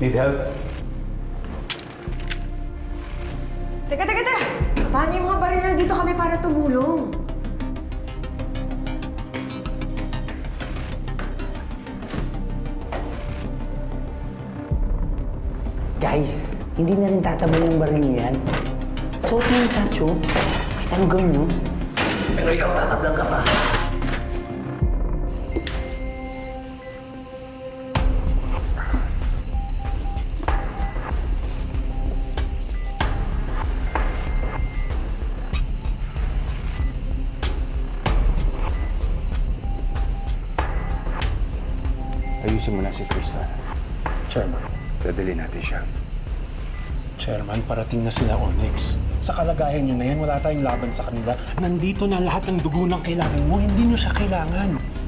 Need help? Teka, teka, teka! Paano yung mga baril dito kami para tumulong? Guys, hindi na rin tatabal yung baril niyo yan. Suot mo yung tacho. Kahit ano gawin nyo. Pero ikaw tatablang ka pa. Ayusin mo na si Crystal. Chairman. Dadali natin siya. Chairman, parating na sila Onyx. Sa kalagayan nyo na yan, wala tayong laban sa kanila. Nandito na lahat ng dugo ng kailangan mo. Hindi nyo siya kailangan.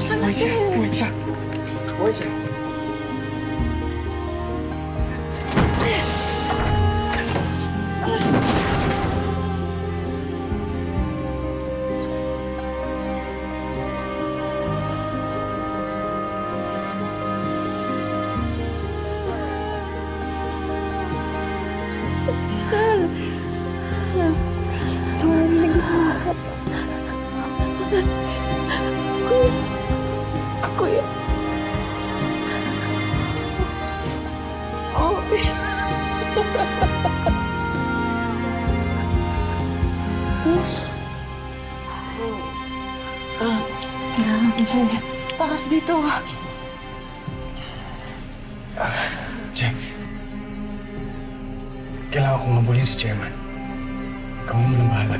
Saan natin? Wait siya. Wait siya. Crystal! Darling mo. Kuya. Ah, kailangan siya. Takas dito. Che. Kailangan kong mabulin si Chairman. Ikaw mo muna bahala.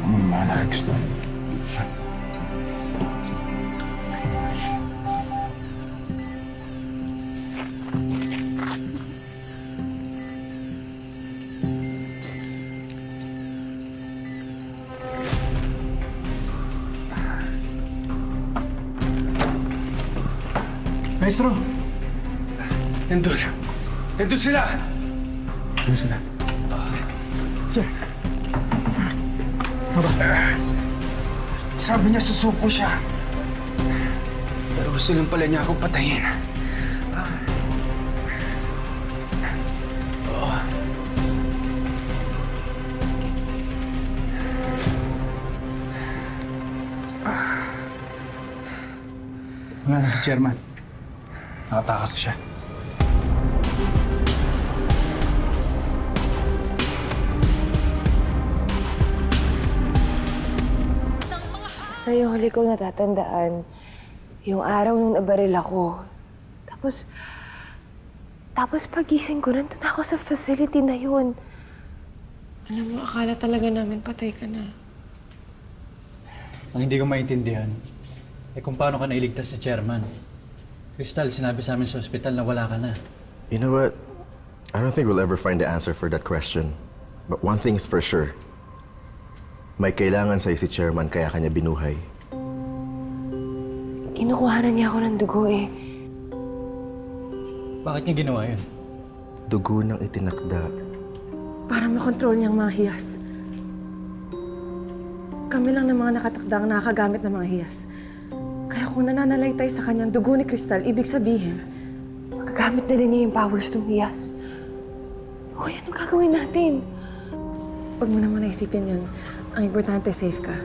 Ako mo bahala, Crystal. Maestro! Nandun sila! Ano sila? Sir. Aba. Sabi niya susuko siya. Pero gusto lang pala niya akong patayin. Wala na si Chairman. Nakatakas na siya. Sa yung huli ko natatandaan, yung araw nung nabaril ako. Tapos, tapos pagising ko, nandun ako sa facility na yun. Alam mo, akala talaga namin patay ka na. Ang hindi ko maintindihan, eh kung paano ka nailigtas sa chairman. Crystal, sinabi sa amin sa ospital na wala ka na. You know what? I don't think we'll ever find the answer for that question. But one thing is for sure. May kailangan sa'yo si Chairman kaya kanya binuhay. Kinukuhanan niya ako ng dugo eh. Bakit niya ginawa yun? Dugo ng itinakda. Para makontrol niyang mga hiyas. Kami lang ng mga nakatakdang nakakagamit ng mga hiyas. Kaya kung nananalaytay sa kanyang dugo ni Crystal, ibig sabihin, Magagamit na din niya yung powers ng hiyas. Hoy, anong gagawin natin? Huwag mo naman naisipin yun. Ang importante, safe ka.